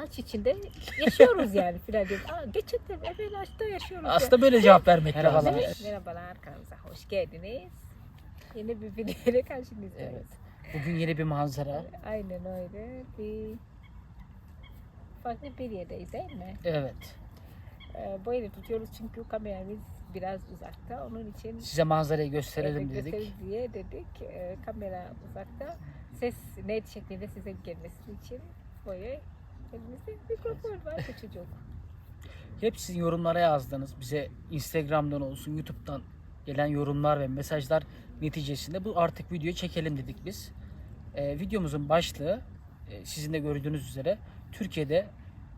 ağaç içinde yaşıyoruz yani filan diyor. Aa, gerçekten evet ağaçta yaşıyoruz. Aslında böyle cevap vermek Merhabalar. lazım. Evet, Merhabalar kanalımıza hoş geldiniz. Yeni bir video ile karşınızdayız. Evet. Bugün yeni bir manzara. Aynen öyle. Bir farklı bir yerdeyiz değil mi? Evet. Ee, böyle tutuyoruz çünkü kameramız biraz uzakta. Onun için Size manzarayı gösterelim evet, dedik. diye dedik. Ee, kamera uzakta. Ses net şekilde size gelmesi için böyle elimizde mikrofon var küçücük. Hep sizin yorumlara yazdınız. Bize Instagram'dan olsun, YouTube'dan gelen yorumlar ve mesajlar neticesinde bu artık videoyu çekelim dedik biz. Ee, videomuzun başlığı e, sizin de gördüğünüz üzere Türkiye'de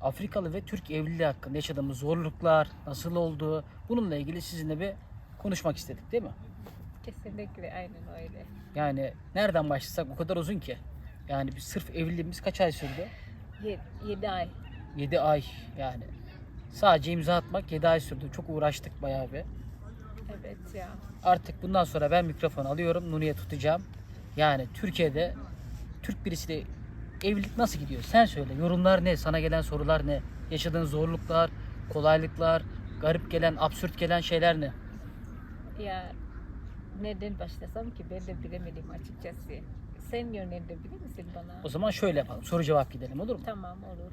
Afrikalı ve Türk evliliği hakkında yaşadığımız zorluklar, nasıl olduğu bununla ilgili sizinle bir konuşmak istedik değil mi? Kesinlikle aynen öyle. Yani nereden başlasak o kadar uzun ki. Yani bir sırf evliliğimiz kaç ay sürdü? 7 ay. 7 ay yani. Sadece imza atmak 7 ay sürdü. Çok uğraştık bayağı bir. Evet ya. Artık bundan sonra ben mikrofon alıyorum. Nuriye tutacağım. Yani Türkiye'de Türk birisiyle evlilik nasıl gidiyor? Sen söyle. Yorumlar ne? Sana gelen sorular ne? Yaşadığın zorluklar, kolaylıklar, garip gelen, absürt gelen şeyler ne? Ya nereden başlasam ki ben de bilemedim açıkçası. Sen yönlendirebilir misin bana? O zaman şöyle yapalım. Soru cevap gidelim olur mu? Tamam olur.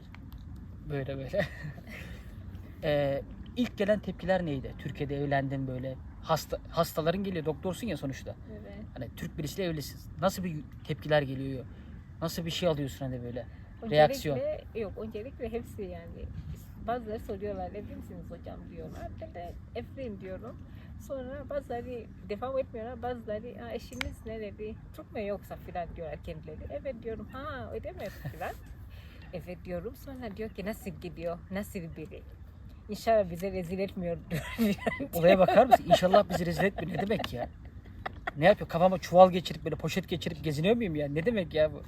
Böyle böyle. ee, ilk gelen tepkiler neydi? Türkiye'de evlendin böyle. Hasta, hastaların geliyor. Doktorsun ya sonuçta. Evet. Hani Türk birisiyle evlisin. Nasıl bir tepkiler geliyor? Nasıl bir şey alıyorsun hani böyle? Reaksiyon. Öncelikle, yok öncelikle hepsi yani. Bazıları soruyorlar evli misiniz hocam diyorlar. Ben de evliyim diyorum. Sonra bazıları devam etmiyorlar. Bazıları "Aa, eşiniz nereli? Türk mü yoksa filan diyorlar kendileri. Evet diyorum. Ha öyle mi filan. evet diyorum. Sonra diyor ki nasıl gidiyor? Nasıl biri? İnşallah bize rezil etmiyor diyor. Olaya bakar mısın? İnşallah bizi rezil etmiyor. Ne demek ya? Ne yapıyor? Kafama çuval geçirip böyle poşet geçirip geziniyor muyum ya? Ne demek ya bu?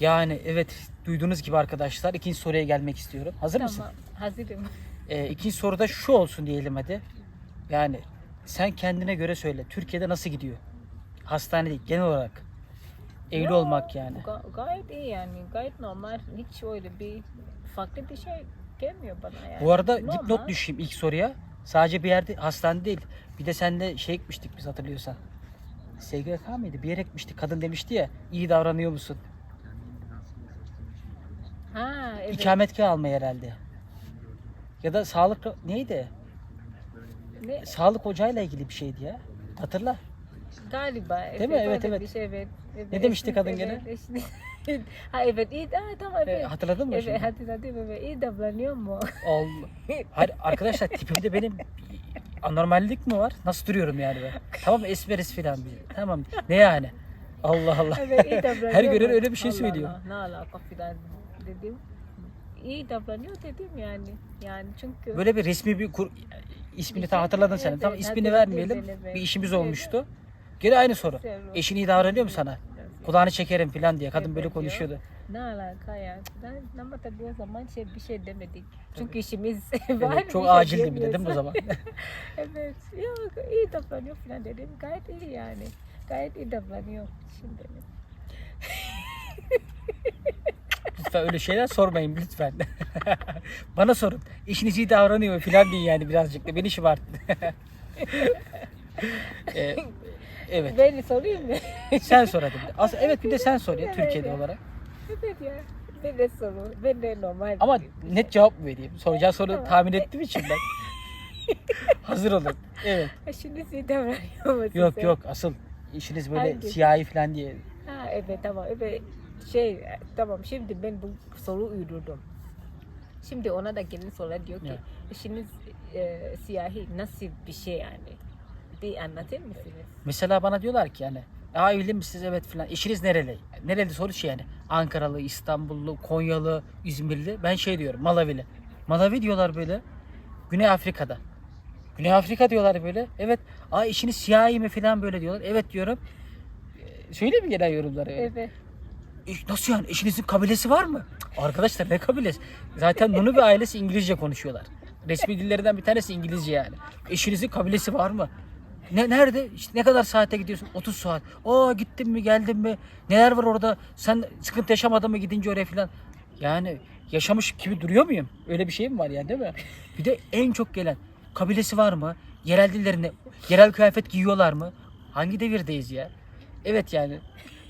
Yani evet duyduğunuz gibi arkadaşlar ikinci soruya gelmek istiyorum. Hazır mısın? tamam. Hazırım. Ee, ikinci soruda şu olsun diyelim hadi. Yani sen kendine göre söyle. Türkiye'de nasıl gidiyor? Hastane değil genel olarak. Evli Ya, olmak yani. Ga- gayet iyi yani. Gayet normal. Hiç öyle bir farklı bir şey gelmiyor bana yani. Bu arada Normal. dipnot düşeyim ilk soruya. Sadece bir yerde hastane değil. Bir de seninle şey ekmiştik biz hatırlıyorsan. SGK mıydı? Bir yere ekmiştik. Kadın demişti ya iyi davranıyor musun? Ha evet. İkametgah almaya herhalde. Ya da sağlık neydi? Ne? Sağlık ocağıyla ilgili bir şeydi ya. Hatırla. Galiba. Değil mi? Evet, öyle evet. Bir şey, evet. evet. Ne demişti kadın evet, gene? ha evet iyi. Ha, tamam evet. hatırladın mı Evet şimdi? hatırladım evet. İyi davranıyor mu? Allah. Hayır arkadaşlar tipimde benim anormallik mi var? Nasıl duruyorum yani ben? Tamam esmeriz filan bir. Tamam. Ne yani? Allah Allah. evet Her gören öyle bir şey Allah söylüyor. Allah, ne alaka filan dedim. İyi davranıyor dedim yani. Yani çünkü Böyle bir resmi bir kur... ismini Bir tam şey- hatırladın sen. evet, Tamam evet, ismini vermeyelim. evet. Bir işimiz Evet. olmuştu. Gene aynı soru. Eşin iyi davranıyor mu sana? Kulağını çekerim filan diye. Kadın Evet böyle konuşuyordu. Ne alaka ya? Ben ama tabii o zaman şey bir şey demedik. Çünkü işimiz var. Evet, bir çok şey acildi bir de değil mi o zaman? evet. Yok iyi davranıyor falan dedim. Gayet iyi yani. Gayet iyi davranıyor şimdi. lütfen öyle şeyler sormayın lütfen. Bana sorun. Eşiniz iyi davranıyor mu filan deyin yani birazcık da. Beni şımartın. Ee, evet. Ben sorayım mı? Sen sor hadi. Aslında evet bir de sen sor ya Türkiye'de olarak. evet ya. Ben de soru. Ben de normal. Ama net cevap mı vereyim? Soracağı soru Tamam. tahmin ettiğim için ben. Hazır olun. Evet. Şimdi iyi davranıyor mu Yok yok asıl işiniz böyle Hangi? siyahi falan diye. Ha evet tamam. Evet. Şey tamam şimdi ben bu soru uydurdum. Şimdi ona da gelin sorular diyor ki Evet. işiniz e, siyahi nasıl bir şey yani? Bir anlatır mısınız? Mesela bana diyorlar ki yani Aa evli misiniz? Evet filan. Eşiniz nereli? Nereli soru şey yani. Ankaralı, İstanbullu, Konyalı, İzmirli. Ben şey diyorum Malavili. Malavi diyorlar böyle. Güney Afrika'da. Güney Afrika diyorlar böyle. Evet. Aa eşiniz siyahi mi filan böyle diyorlar. Evet diyorum. Ee, Söyle mi gelen yorumları? Evet. "Eş- Nasıl yani? Eşinizin kabilesi var mı? Arkadaşlar ne kabilesi? Zaten Nunu ve ailesi İngilizce konuşuyorlar. Resmi dillerinden bir tanesi İngilizce yani. Eşinizin kabilesi var mı? Ne nerede? İşte ne kadar saate gidiyorsun? 30 saat. Aa gittin mi geldin mi? Neler var orada? Sen sıkıntı yaşamadın mı gidince oraya filan? Yani yaşamış gibi duruyor muyum? Öyle bir şey mi var yani değil mi? Bir de en çok gelen kabilesi var mı? Yerel dillerinde yerel kıyafet giyiyorlar mı? Hangi devirdeyiz ya? Evet yani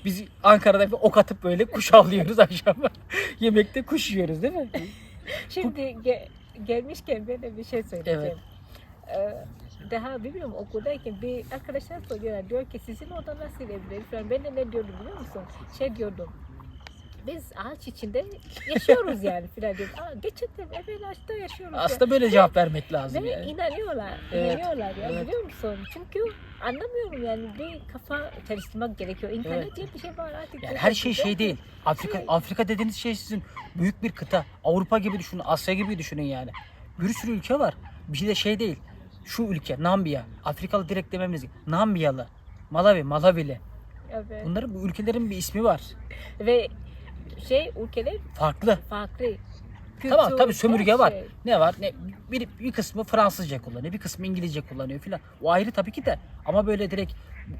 biz Ankara'da bir ok atıp böyle kuş avlıyoruz akşam. Yemekte kuş yiyoruz değil mi? Şimdi ge- gelmişken ben de bir şey söyleyeceğim. Ee, daha bilmiyorum okuldayken bir arkadaşlar soruyorlar diyor ki sizin oda nasıl falan. Ben de ne diyordum biliyor musun? Şey diyordum. Biz ağaç içinde yaşıyoruz yani filan diyorum. Aa, gerçekten evet ağaçta yaşıyoruz. ya. Aslında böyle cevap vermek lazım Ve yani. inanıyorlar, Evet, inanıyorlar ya evet. biliyor musun? Çünkü anlamıyorum yani bir kafa çalıştırmak gerekiyor. İnternet Evet. diye bir şey var artık. Yani her şey şey değil. Afrika Şey. Afrika dediğiniz şey sizin büyük bir kıta. Avrupa gibi düşünün, Asya gibi düşünün yani. Bir sürü ülke var. Bir şey de şey değil. Şu ülke Nambiya. Afrikalı direkt dememiz gerekiyor. Nambiyalı. Malawi, Malavili. Evet. Bunların bu ülkelerin bir ismi var. Ve şey ülkeler Farklı. farklı. Tamam Kültür, tabii sömürge her var. şey. Ne var? Ne bir, bir kısmı Fransızca kullanıyor, bir kısmı İngilizce kullanıyor filan. O ayrı tabii ki de. Ama böyle direkt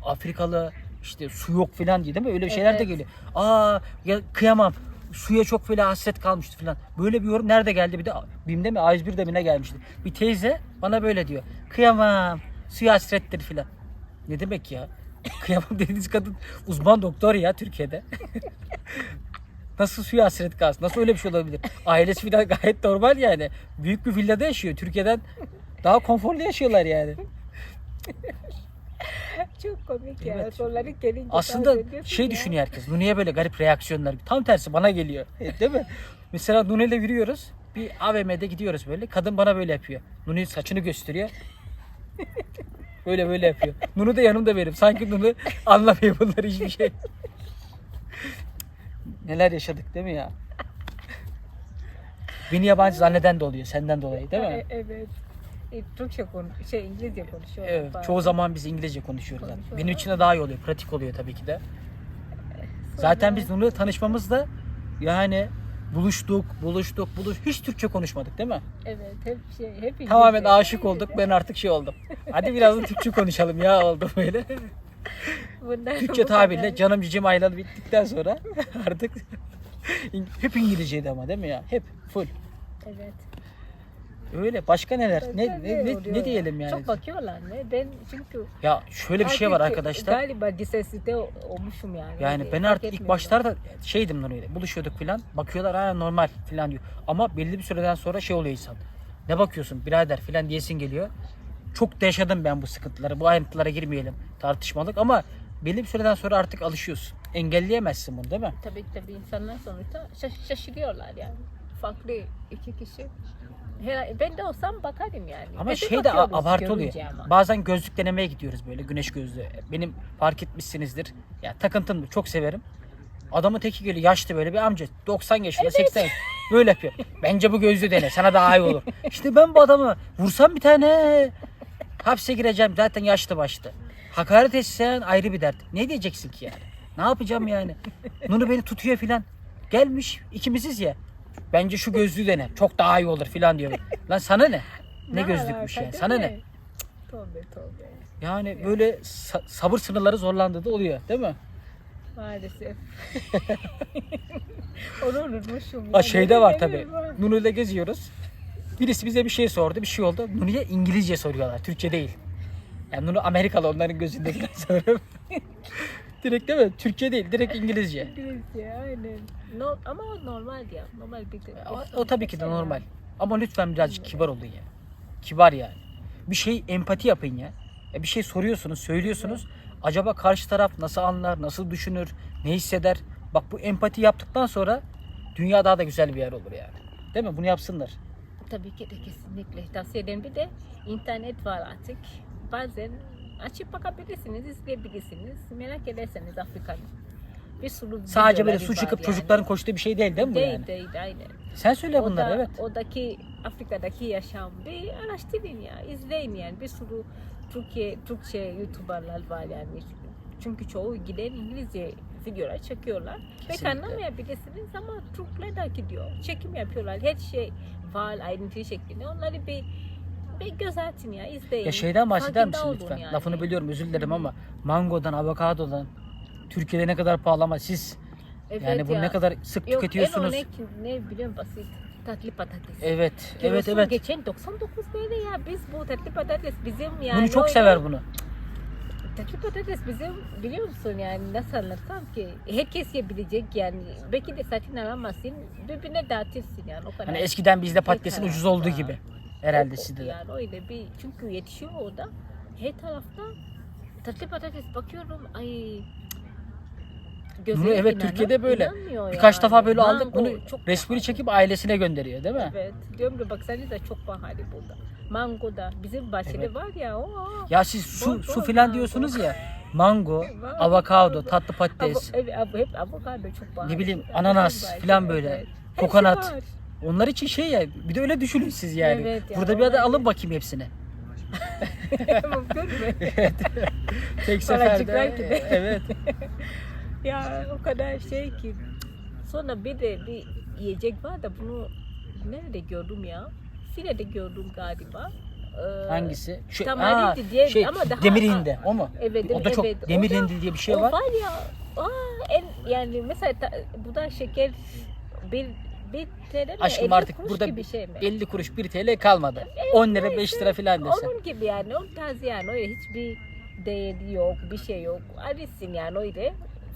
Afrikalı işte su yok filan diye değil mi? Öyle şeyler de Evet. geliyor. Aa ya kıyamam. Suya çok böyle hasret kalmıştı filan. Böyle bir yorum nerede geldi? Bir de BİM'de mi? A101'de mi ne gelmişti? Bir teyze bana böyle diyor. Kıyamam. Suya hasrettir filan. Ne demek ya? Kıyamam dediğiniz kadın uzman doktor ya Türkiye'de. Nasıl suya hasret kalsın? Nasıl öyle bir şey olabilir? Ailesi falan gayet normal yani. Büyük bir villada yaşıyor. Türkiye'den daha konforlu yaşıyorlar yani. Çok komik ya. Evet. Soruları gelince Aslında şey ya. düşünüyor herkes. Nune'ye böyle garip reaksiyonlar. Tam tersi bana geliyor. Değil mi? Mesela Nune'yle yürüyoruz. Bir AVM'de gidiyoruz böyle. Kadın bana böyle yapıyor. Nune saçını gösteriyor. Böyle böyle yapıyor. Nunu da yanımda benim. Sanki Nunu anlamıyor bunları hiçbir şey. Neler yaşadık değil mi ya? Beni yabancı zanneden de oluyor. Senden dolayı değil mi? Evet. E, Türkçe konu, şey İngilizce konuşuyorlar. Evet, çoğu zaman biz İngilizce konuşuyoruz. zaten. Konuşuyorlar. Benim için de daha iyi oluyor, pratik oluyor tabii ki de. Zaten biz Nur'la tanışmamızda yani buluştuk, buluştuk, buluş hiç Türkçe konuşmadık değil mi? Evet, hep şey, hep İngilizce. Tamamen aşık olduk. Ben artık şey oldum. Hadi biraz da Türkçe konuşalım ya oldum böyle. Bunlar Türkçe bu tabirle kadar. canım cicim aylalı bittikten sonra artık hep İngilizceydi ama değil mi ya? Hep full. Evet. Öyle. Başka neler? Ne Tabii ne, ne, oluyor. ne diyelim yani? Çok bakıyorlar ne? Ben çünkü Ya şöyle bir şey var arkadaşlar. Galiba disesite olmuşum yani. Yani ben fark artık ilk başlarda şeydim Nuri'yle buluşuyorduk filan. Bakıyorlar ha normal filan diyor. Ama belli bir süreden sonra şey oluyor insan. Ne bakıyorsun birader filan diyesin geliyor. Çok da yaşadım ben bu sıkıntıları. Bu ayrıntılara girmeyelim tartışmalık ama belli bir süreden sonra artık alışıyorsun. Engelleyemezsin bunu değil mi? Tabii ki tabii insanlar sonuçta şaş- şaşırıyorlar yani. Farklı iki kişi. Ben de olsam bakarım yani. Ama de şey de abartı oluyor. ama. Bazen gözlük denemeye gidiyoruz böyle güneş gözlüğü. Benim fark etmişsinizdir. Ya takıntımdır çok severim. Adamın teki geliyor yaşlı böyle bir amca 90 yaşında 80 yaşında böyle yapıyor. Bence bu gözlüğü dene sana daha iyi olur. İşte ben bu adamı vursam bir tane hapse gireceğim zaten yaşlı başlı. Hakaret etsen ayrı bir dert. Ne diyeceksin ki yani? Ne yapacağım yani? Nunu beni tutuyor filan. Gelmiş ikimiziz ya. Bence şu gözlüğü dene. Çok daha iyi olur filan diyor. Lan sana ne? Ne gözlükmüş yani? Sana ne? Tövbe tövbe. Yani böyle sa- sabır sınırları zorlandığı da oluyor değil mi? Maalesef. Onu unutmuşum. Ha şeyde var tabi. var. Nunu'yla geziyoruz. Birisi bize bir şey sordu, bir şey oldu. Nunu'ya İngilizce soruyorlar, Türkçe değil. Yani Nunu Amerikalı onların gözünde biraz sonra. direkt değil mi? Türkçe değil, direkt İngilizce. İngilizce aynen. No, ama o normal ya. Normal bir. O, o tabii ki de normal. Ama lütfen birazcık kibar olun ya. Kibar yani. Bir şey empati yapın ya. ya bir şey soruyorsunuz, söylüyorsunuz. Acaba karşı taraf nasıl anlar, nasıl düşünür, ne hisseder? Bak bu empati yaptıktan sonra dünya daha da güzel bir yer olur yani. Değil mi? Bunu yapsınlar. Tabii ki de kesinlikle tavsiye ederim. Bir de internet var artık. Bazen açıp bakabilirsiniz, izleyebilirsiniz. Merak ederseniz Afrika'nın. Bir sürü Sadece böyle su çıkıp yani. çocukların koştuğu bir şey değil değil mi bu Değil yani? değil aynen. Sen söyle O bunları da- evet. Oradaki Afrika'daki yaşam bir araştırın ya, izleyin yani. Bir sürü Türkiye, Türkçe YouTuber'lar var yani. Çünkü çoğu giden İngilizce videolar çekiyorlar. Pek Kesinlikle. anlamayabilirsiniz ama Türkler de gidiyor. Çekim yapıyorlar. Her şey var ayrıntılı şeklinde. Onları bir bir göz atın ya, izleyin. Ya şeyden bahseder misin lütfen? yani. Lafını bölüyorum özür dilerim ama mangodan, avokadodan Türkiye'de ne kadar pahalı ama siz Evet Yani bu ya. ne kadar sık Yok, tüketiyorsunuz. En örnek ne biliyorum basit. Tatlı patates. Evet, evet, Kilosu evet. Geçen 99 TL ya. Biz bu tatlı patates bizim yani. Bunu çok sever bunu. Tatlı patates bizim biliyor musun yani nasıl anlatsam ki herkes yiyebilecek yani. Belki de satın alamazsın birbirine dağıtırsın yani o kadar. Hani eskiden bizde patatesin ucuz olduğu gibi. Herhalde O- sizde de. Yani öyle bir çünkü yetişiyor orada. Her tarafta tatlı patates bakıyorum ay Bunu evet, Türkiye'de böyle. inanmıyor Birkaç yani. defa böyle aldık Mango bunu çok resmini çekip ailesine gönderiyor değil mi? Evet. Diyorum ki baksanıza çok pahalı burada. Mango da bizim bahçede Evet. var ya o. Ya siz su Bol su bol filan mango. diyorsunuz ya. Mango, avokado, tatlı Avo, patates. evet, avo, hep avokado çok pahalı. Ne bileyim, ananas filan böyle. evet. Hepsi Kokonat. var. Onlar için şey ya. Bir de öyle düşünün siz yani. Evet ya, Burada bir ada onlar- alın bakayım hepsini. Mümkün mü? Tek Paracıklar seferde. gibi. Evet. Ya o kadar şey ki. Sonra bir de bir yiyecek var da bunu nerede gördüm ya? File'de gördüm galiba. Ee, Hangisi? Şu, aa, diye şey, ama daha- demir hindi. O mu? Evet, O da çok evet. demir O da- hindi diye bir şey o var. var ya. Aa, en, yani mesela ta, bu da şeker bir bir TL mi? Aşkım 50 artık kuruş burada gibi şey mi? 50 kuruş 1 TL kalmadı. 10 lira 5 lira filan desen. Onun gibi yani o tarz yani öyle hiçbir değeri yok bir şey yok. Arısın yani öyle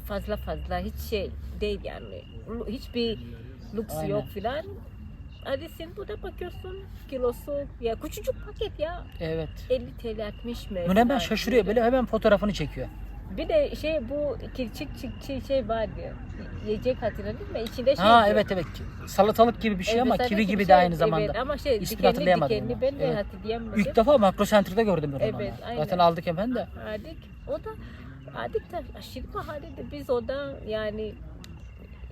fazla fazla hiç şey değil yani. Hiçbir lüks Aynen. yok filan. Arısın burada bakıyorsun kilosu ya küçücük paket ya Evet. 50 TL 60 mı? Bunu hemen şaşırıyor böyle hemen fotoğrafını çekiyor. Bir de şey bu kirçik çık şey, şey vardı. Yiyecek hatırladın mı? İçinde şey. Ha evet evet. Salatalık gibi bir şey ama Evet, kivi evet, gibi de şey. aynı zamanda. Evet ama şey İsmini dikenli hatırlayamadım dikenli ama. ben de Evet. hatırlayamadım. İlk defa Makro Center'da gördüm ben onu Evet, ama. aynen. Zaten aldık hemen de. Adik. O da de aşırı pahalıydı. Biz orada yani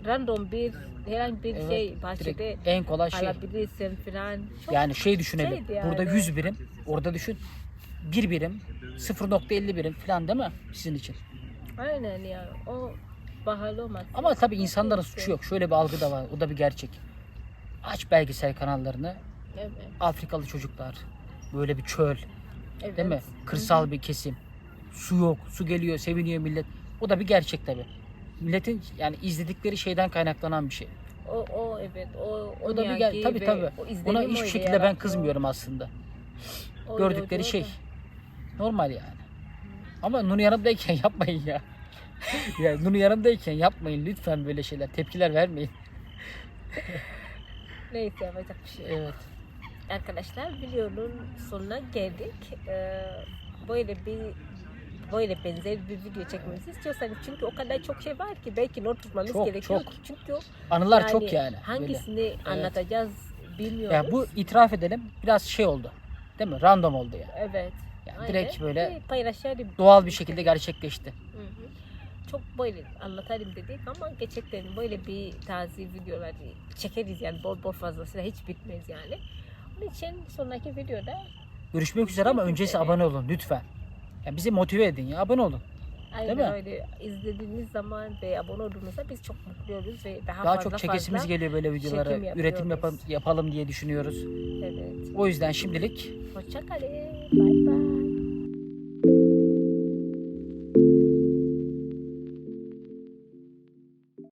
random bir herhangi bir Evet, şey bahçede en kolay şey. alabilirsin falan. Çok Yani şey düşünelim. yani. Burada 100 birim. Orada düşün. 1 birim. 0.50 birim falan değil mi? Sizin için. aynen yani o pahalı olmaz. Ama tabii insanların suçu yok. Şöyle bir algı da var. O da bir gerçek. Aç belgesel kanallarını. Evet. Afrikalı çocuklar. Böyle bir çöl. evet. Değil mi? Kırsal bir kesim. Su yok. Su geliyor. Seviniyor millet. O da bir gerçek tabii. Milletin yani izledikleri şeyden kaynaklanan bir şey. O, o evet o O da bir yani gel tabii ve tabii. o Buna izlenim hiçbir şekilde ben yarattı. kızmıyorum aslında. Öyle, Gördükleri öyle, şey. Normal yani. Ama Nunu yanımdayken yapmayın ya. ya Nunu yanımdayken yapmayın lütfen böyle şeyler. Tepkiler vermeyin. Neyse yapacak bir şey. Evet. Arkadaşlar videonun sonuna geldik. Ee, böyle bir böyle benzer bir video çekmemizi istiyorsanız çünkü o kadar çok şey var ki belki not tutmamız Çok, gerekiyor çok. ki çünkü Anılar çok yani. Böyle. hangisini anlatacağız bilmiyoruz. Ya bu itiraf edelim biraz şey oldu. Değil mi? Random oldu yani. evet. Yani aynen. direkt böyle paylaşalım. doğal bir şekilde gerçekleşti. Hı hı. Çok böyle anlatalım dedik ama gerçekten böyle bir taze videolar çekeriz yani bol bol fazlasıyla hiç bitmez yani. Onun için sonraki videoda Görüşmek üzere ama öncesi üzere. abone olun lütfen. Ya bizi motive edin ya abone olun. Aynen mi? öyle. İzlediğiniz zaman ve abone olduğunuzda biz çok mutlu oluruz ve daha, Daha fazla çok çekesimiz fazla. geliyor böyle videolara. çekim Üretim yapıyoruz. yapalım, yapalım diye düşünüyoruz. Evet. O yüzden şimdilik Hoşçakalın. Bye bye.